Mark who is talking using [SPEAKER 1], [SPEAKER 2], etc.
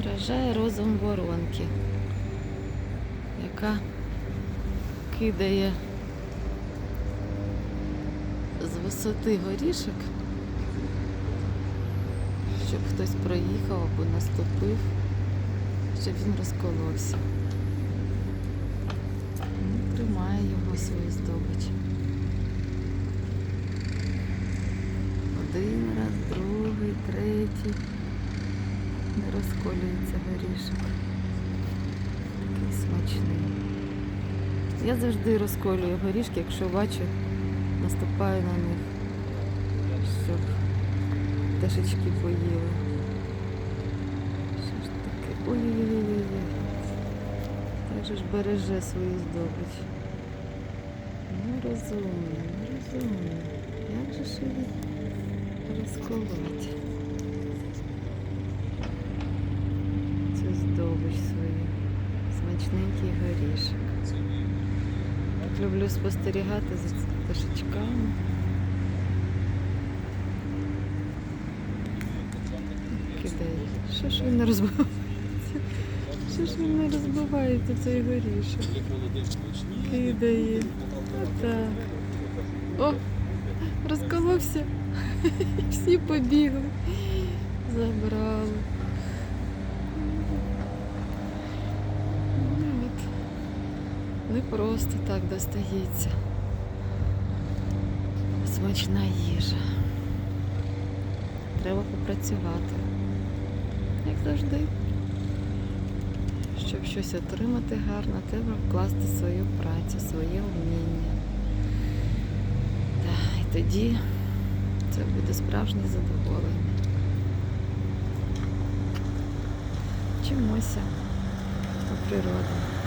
[SPEAKER 1] Вражає розум воронки, яка кидає з висоти горішок, щоб хтось проїхав або наступив, щоб він розколовся. Ну, Тримає його свою здобич. Один раз, другий, третій. Не розколюється горішок. Такий смачний. Я завжди розколюю горішки, якщо бачу, наступаю на них, щоб пташечки поїли. Що ж таке? Ой-ой-ой. Так же ж береже свою здобич. Ну розумний, ну розумний. Як же ж її розколоти? Цю здобич свою. Смачненький горішок. Люблю спостерігати за пташечками. Кидає. Що ж він не розбивається? Що ж він не розбивається цей горішок? Кидає. О, розколовся. Всі побігли. Забрали. Ну, от. Просто так достається. Смачна їжа. Треба попрацювати. Як завжди. Щоб щось отримати гарно, треба вкласти свою працю, своє вміння. Та, і тоді це буде справжнє задоволення. Вчимося у природі.